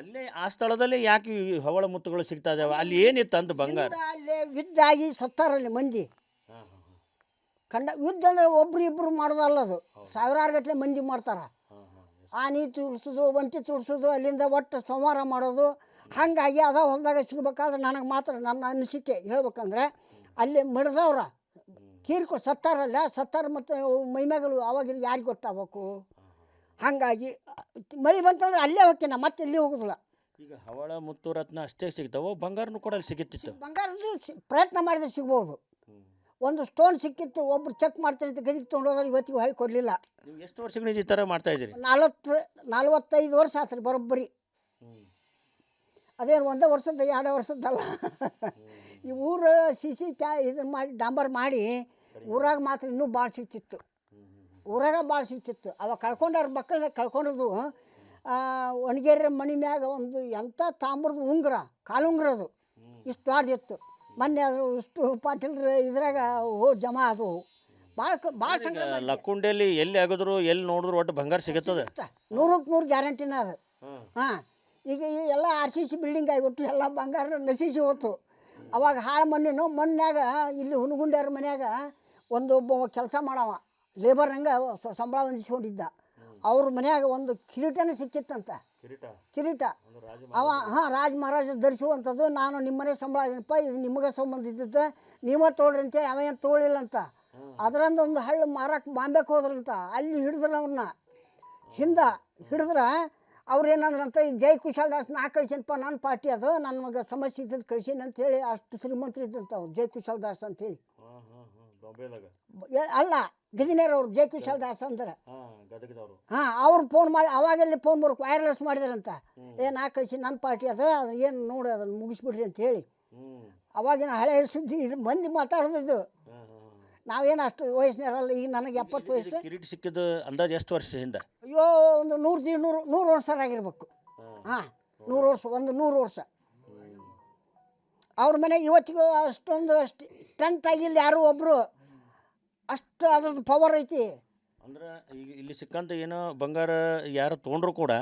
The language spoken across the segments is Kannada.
ಅಲ್ಲೇ ಆ ಸ್ಥಳದಲ್ಲಿ ಯಾಕೆ ಈ ಹವಳ ಮುತ್ತುಗಳು ಸಿಗ್ತಾ ಇದಾವೆ? ಅಲ್ಲಿ ಏನಿತ್ತು ಅಂತ ಬಂಗಾರ? ಅಲ್ಲೇ ಯುದ್ಧಾಗಿ ಸತ್ತಾರಲ್ಲಿ ಮಂದಿ. ಕಂಡ ಯುದ್ಧ ಅಂದ್ರೆ ಒಬ್ರು ಇಬ್ರು ಮಾಡೋದಲ್ಲ ಅದು. ಸಾವಿರಾರು ಗಟ್ಟಲೆ ಮಂದಿ ಮಾಡ್ತಾರೆ. ಆನೆ ತುಳಿಸೋದು ಒಂಟಿ ತುಳಿಸೋದು ಅಲ್ಲಿಂದ ಒಟ್ಟು ಸಂಹಾರ ಮಾಡೋದು. ಹಾಗಾಗಿ ಅದ ಹೊಲದಾಗ ಸಿಗ್ಬೇಕಾದ್ರೆ ನನಗೆ ಮಾತ್ರ ನನ್ನ ಅನಿಸಿಕೆ ಹೇಳ್ಬೇಕಂದ್ರೆ ಅಲ್ಲಿ ಮಡ್ದವ್ರ. ಕೀರ್ಕೊ ಸತ್ತಾರಲ್ಲ ಸತ್ತಾರ ಮತ್ತು ಮೈಮ್ಯಾಗಲು ಅವಾಗ ಯಾರಿಗೆ ಗೊತ್ತಾಗಬೇಕು? ಹಾಗಾಗಿ ಮಳೆ ಬಂತಂದ್ರೆ ಅಲ್ಲೇ ಹೋಗ್ತೀನಿ ಮತ್ತೆ ಇಲ್ಲಿ ಹೋಗೋದಿಲ್ಲ. ಈಗ ಹವಳ ಮುತ್ತು ರತ್ನ ಅಷ್ಟೇ ಸಿಗ್ತಾವೋ? ಬಂಗಾರನು ಕೂಡ ಅಲ್ಲಿ ಸಿಗುತ್ತಿತ್ತು. ಬಂಗಾರದ್ದು ಸಿ- ಪ್ರಯತ್ನ ಮಾಡಿದ್ರೆ ಸಿಗ್ಬೋದು. ಒಂದು ಸ್ಟೋನ್ ಸಿಕ್ಕಿತ್ತು ಒಬ್ರು ಚೆಕ್ ಮಾಡ್ತೀನಿ ಅಂತ ಗದಿಗೆ ತೊಗೊಂಡೋದ್ರೆ ಇವತ್ತಿಗೆ ಹೇಳಿ ಕೊಡಲಿಲ್ಲ. ನೀವು ಎಷ್ಟು ವರ್ಷಗಳಿಂದ ಈ ಥರ ಮಾಡ್ತಾ ಇದ್ದೀರಿ? ನಲವತ್ತು ನಲ್ವತ್ತೈದು ವರ್ಷ ಆತ್ರಿ ಬರೋಬ್ಬರಿ. ಅದೇನು ಒಂದೇ ವರ್ಷದ ಎರಡು ವರ್ಷದ್ದಲ್ಲ. ಈ ಊರು ಸಿ ಸಿ ಕ್ಯಾ ಇದನ್ನು ಮಾಡಿ ಡಾಂಬರ್ ಮಾಡಿ ಊರಾಗ ಮಾತ್ರ ಇನ್ನೂ ಭಾಳ ಸಿಗ್ತಿತ್ತು. ಊರಾಗ ಭಾಳ ಸಿಗ್ತಿತ್ತು ಅವಾಗ ಕಳ್ಕೊಂಡವ್ರ ಮಕ್ಕಳನ್ನ ಕಳ್ಕೊಂಡದು ಒಣಗೇರ ಮಣಿ ಮ್ಯಾಗ ಒಂದು ಎಂಥ ತಾಮ್ರದ ಉಂಗುರ ಕಾಲುಂಗುರ ಅದು. ಇಷ್ಟು ದೊಡ್ಡದಿತ್ತು ಮೊನ್ನೆ ಅದು ಇಷ್ಟು ಪಾಟೀಲ್ರ ಇದ್ರಾಗ ಹೋ ಜಮಾ ಅದು. ಭಾಳ ಭಾಳ ಸಂಗ್ರಹ ಲಕ್ಕುಂಡೆಯಲ್ಲಿ ಎಲ್ಲಿ ಆಗಿದ್ರು ಎಲ್ಲಿ ನೋಡಿದ್ರು ಒಟ್ಟು ಬಂಗಾರ ಸಿಗುತ್ತದೆ. ಸಿಗುತ್ತೆ. ನೂರಕ್ಕೆ ನೂರು ಗ್ಯಾರಂಟಿನ ಅದು. ಹಾಂ ಈಗ ಈ ಎಲ್ಲ ಆರ್ ಸಿ ಸಿ ಬಿಲ್ಡಿಂಗ್ ಆಗಿಬಿಟ್ಟು ಎಲ್ಲ ಬಂಗಾರ ನಶಿಸಿ ಹೋತು. ಅವಾಗ ಹಾಳು ಮಣ್ಣಿನ ಮಣ್ಣಾಗ ಇಲ್ಲಿ ಹುನಗುಂಡ್ಯಾರ ಮನ್ಯಾಗ ಒಂದು ಒಬ್ಬ ಕೆಲಸ ಮಾಡವ. ಲೇಬರ್ ಹಂಗೆ ಸ- ಸಂಬಳ ಹೊಂದಿಸ್ಕೊಂಡಿದ್ದ. ಅವ್ರ ಮನ್ಯಾಗ ಒಂದು ಕಿರೀಟನೇ ಸಿಕ್ಕಿತ್ತಂತ. ಕಿರೀಟ? ಅವ ಹಾಂ ರಾಜ ಮಹಾರಾಜ ಧರಿಸುವಂಥದ್ದು ನಾನು ನಿಮ್ಮನೆ ಸಂಬಳ ಏನಪ್ಪ ಇದು ನಿಮಗೆ ಸಂಬಂಧ ಇದ್ದದ್ದು ನೀವೇ ತೊಗೊಳ್ರಿ ಅಂತೇಳಿ ಅವ ಏನು ತೋಳಿಲ್ಲಂತ. ಅಂತ ಅದರಿಂದ ಒಂದು ಹಳ್ಳು ಮಾರಕ್ಕೆ ಬಾಂಬೆಗೆ ಹೋದ್ರಂತ ಅಲ್ಲಿ ಹಿಡಿದ್ರ ಅವ್ರನ್ನ. ಹಿಂದೆ ಹಿಡಿದ್ರೆ ಅವ್ರು ಏನಂದ್ರಂತ ಈ ಜೈ ಕುಶಾಲ್ ದಾಸ್ ನಾ ಕಳ್ಸೀನಪ್ಪ ನನ್ನ ಪಾರ್ಟಿ ಅದು ನನ್ನ ಮಗ ಸಮಸ್ಯೆ ಇದ್ದದ್ದು ಕಳ್ಸೀನಿ ಅಂತೇಳಿ ಅಷ್ಟು ಶ್ರೀಮಂತರು ಇದ್ದಂತ ಅವ್ರು ಜೈ ಕುಶಾಲ್ ದಾಸ್ ಅಂತೇಳಿ. ಅಲ್ಲ ಗದಿನೇರ್ ಅವ್ರು ಜೆ ಕುಶಾಲ್ ದಾಸ್ ಅಂದ್ರೆ. ಹಾ ಅವ್ರು ಫೋನ್ ಮಾಡಿ ಅವಾಗೆಲ್ಲಿ ಫೋನ್ ಬರ್ಬೇಕು ವೈರ್ಲೆಸ್ ಮಾಡಿದಾರಂತ. ಏ ನಾ ಕಳಿಸಿ ನನ್ನ ಪಾರ್ಟಿ ಅದ ಅದು ಏನು ನೋಡಿ ಅದನ್ನು ಮುಗಿಸ್ಬಿಡ್ರಿ ಅಂತ ಹೇಳಿ. ಅವಾಗಿನ ಹಳೆ ಸುದ್ದಿ ಇದು ಮಂದಿ ಮಾತಾಡೋದು ನಾವೇನು ಅಷ್ಟು ವಯಸ್ಸಿನಲ್ಲ ಈಗ ನನಗೆ ಎಪ್ಪತ್ತು ವಯಸ್ಸು. ಕಿರೀಟ ಸಿಕ್ಕಿದ್ದು ಅಂದಾಜು ಎಷ್ಟು ವರ್ಷ ಹಿಂದೆ? ಅಯ್ಯೋ ಒಂದು ನೂರು ದಿ ನೂರು ನೂರು ವರ್ಷರಾಗಿರ್ಬೇಕು ಹಾಂ. ನೂರು ವರ್ಷ ಒಂದು ನೂರು ವರ್ಷ. ಅವ್ರ ಮನೆ ಇವತ್ತಿಗೂ ಅಷ್ಟೊಂದು ಅಷ್ಟು. ಟೆಂತ್ ಆಗಿಲ್ಲ ಯಾರು ಒಬ್ಬರು ಅಷ್ಟು ಅದ್ರದ್ದು ಪವರ್ ಐತಿ. ಅಂದ್ರೆ ಈಗ ಇಲ್ಲಿ ಸಿಕ್ಕಂತ ಏನೋ ಬಂಗಾರ ಯಾರು ತೊಗೊಂಡ್ರು ಕೂಡ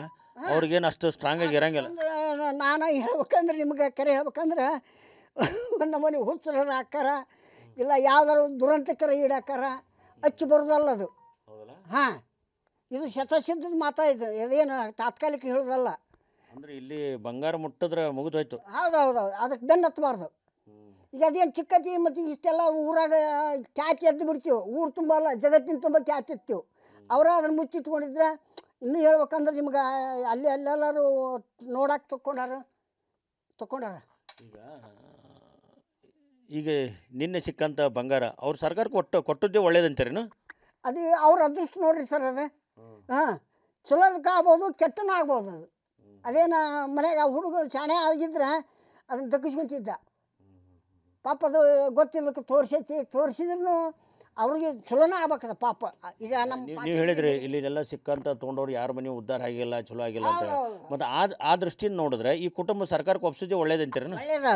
ಅವ್ರಿಗೇನು ಅಷ್ಟು ಸ್ಟ್ರಾಂಗ್ ಆಗಿ ಇರಂಗಿಲ್ಲ. ಒಂದು ನಾನು ಹೇಳ್ಬೇಕಂದ್ರೆ ನಿಮ್ಗೆ ಕರೆ ಹೇಳ್ಬೇಕಂದ್ರೆ ಒಂದು ನಮ್ಮನೆ ಹುಚ್ಚರ ಹಾಕಾರ ಇಲ್ಲ ಯಾವ್ದಾರು ದುರಂತಕರ ಈಡಾಕಾರ ಅಚ್ಚು ಬರೋದಲ್ಲ ಅದು. ಹೌದಲ್ಲ? ಹಾಂ. ಇದು ಶತಸಿದ್ಧದ ಮಾತಾ ಇದು. ಇದೇನು ತಾತ್ಕಾಲಿಕ ಹೇಳೋದಲ್ಲ. ಅಂದ್ರೆ ಇಲ್ಲಿ ಬಂಗಾರ ಮುಟ್ಟಿದ್ರೆ ಮುಗಿದೋಯ್ತು. ಹೌದು ಹೌದು ಹೌದು ಅದಕ್ಕೆ ಬೆನ್ನು ಹತ್ತಬಾರ್ದು ಈಗ ಅದೇನು ಚಿಕ್ಕತಿ ಮತ್ತು ಇಷ್ಟೆಲ್ಲ ಊರಾಗ ಖ್ಯಾತಿ ಎದ್ದು ಬಿಡ್ತೀವಿ. ಊರು ತುಂಬ ಅಲ್ಲ ಜಗತ್ತಿನ ತುಂಬ ಖ್ಯಾತಿ ಇರ್ತೀವಿ. ಅವರ ಅದನ್ನು ಮುಚ್ಚಿಟ್ಕೊಂಡಿದ್ರೆ ಇನ್ನೂ ಹೇಳ್ಬೇಕಂದ್ರೆ ನಿಮ್ಗೆ ಅಲ್ಲಿ ಅಲ್ಲೆಲ್ಲರೂ ನೋಡಕ್ಕೆ ತಕ್ಕೊಂಡಾರ? ತೊಕ್ಕೊಂಡಾರ? ಈಗ ಈಗ ನಿನ್ನೆ ಸಿಕ್ಕಂಥ ಬಂಗಾರ ಅವ್ರ ಸರ್ಕಾರ ಕೊಟ್ಟು ಕೊಟ್ಟದ್ದೇ ಒಳ್ಳೇದಂತೀರೇನು ಅದು ಅವ್ರ ಅದೃಷ್ಟ ನೋಡ್ರಿ ಸರ್ ಅದು. ಹಾಂ ಚಲೋದಕ್ಕೆ ಆಗ್ಬೋದು ಕೆಟ್ಟನೂ ಆಗ್ಬೋದು ಅದು. ಅದೇನು ಮನೆಗೆ ಆ ಹುಡುಗ ಶಾಣೆ ಆಗಿದ್ರೆ ಅದನ್ನು ದಕ್ಕಿಸ್ಕೊಂತಿದ್ದ ಪಾಪ ಅದು ಗೊತ್ತಿಲ್ಲಕ್ಕೆ ತೋರಿಸೈತಿ ತೋರಿಸಿದ್ರು ಅವ್ರಿಗೆ ಚಲೋನ ಆಗ್ಬೇಕದ ಪಾಪ. ಈಗ ನಮ್ಮ ನೀವು ಹೇಳಿದ್ರಿ ಇಲ್ಲಿ ಎಲ್ಲ ಸಿಕ್ಕಂತ ತೊಗೊಂಡವ್ರು ಯಾರ ಮನೆ ಉದ್ಧಾರ ಆಗಿಲ್ಲ ಚಲೋ ಆಗಿಲ್ಲ ಅಂತ ಮತ್ತೆ ಆ ಆ ದೃಷ್ಟಿಯಿಂದ ನೋಡಿದ್ರೆ ಈ ಕುಟುಂಬ ಸರ್ಕಾರಕ್ಕೆ ಒಪ್ಸಿದ್ದೆ ಒಳ್ಳೇದಂತೀರೇನು ಒಳ್ಳೇದ.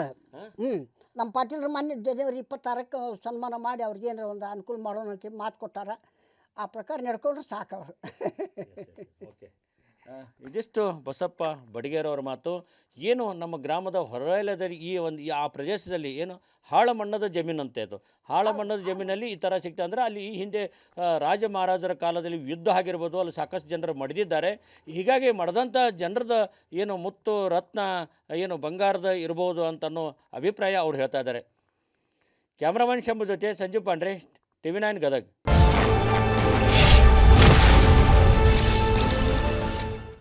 ಹ್ಞೂ ನಮ್ಮ ಪಾಟೀಲ್ರ ಮನೆ ಜನವರಿ ಇಪ್ಪತ್ತಾರಕ್ಕೆ ಸನ್ಮಾನ ಮಾಡಿ ಅವ್ರಿಗೆ ಏನಾರ ಒಂದು ಅನುಕೂಲ ಮಾಡೋಣ ಅಂತೇಳಿ ಮಾತು ಕೊಟ್ಟಾರ ಆ ಪ್ರಕಾರ ನಡ್ಕೊಂಡ್ರೆ ಸಾಕು ಅವರು. ಇದಿಷ್ಟು ಬಸಪ್ಪ ಬಡಿಗೇರವರ ಮಾತು ಏನು ನಮ್ಮ ಗ್ರಾಮದ ಹೊರವಲಯದಲ್ಲಿ ಈ ಒಂದು ಆ ಪ್ರದೇಶದಲ್ಲಿ ಏನು ಹಾಳಮಣ್ಣದ ಜಮೀನು ಅಂತ ಇದು ಹಾಳಮಣ್ಣದ ಜಮೀನಲ್ಲಿ ಈ ಥರ ಸಿಗ್ತಾ ಅಂದರೆ ಅಲ್ಲಿ ಈ ಹಿಂದೆ ರಾಜ ಮಹಾರಾಜರ ಕಾಲದಲ್ಲಿ ಯುದ್ಧ ಆಗಿರ್ಬೋದು ಅಲ್ಲಿ ಸಾಕಷ್ಟು ಜನರು ಮಡಿದಿದ್ದಾರೆ. ಹೀಗಾಗಿ ಮಡದಂಥ ಜನರದ ಏನು ಮುತ್ತು ರತ್ನ ಏನು ಬಂಗಾರದ ಇರ್ಬೋದು ಅಂತನೋ ಅಭಿಪ್ರಾಯ ಅವ್ರು ಹೇಳ್ತಾ ಇದ್ದಾರೆ. ಕ್ಯಾಮ್ರಾಮನ್ ಶಂಭು ಜೊತೆ Sanjeev Pandre T V nine Gadag.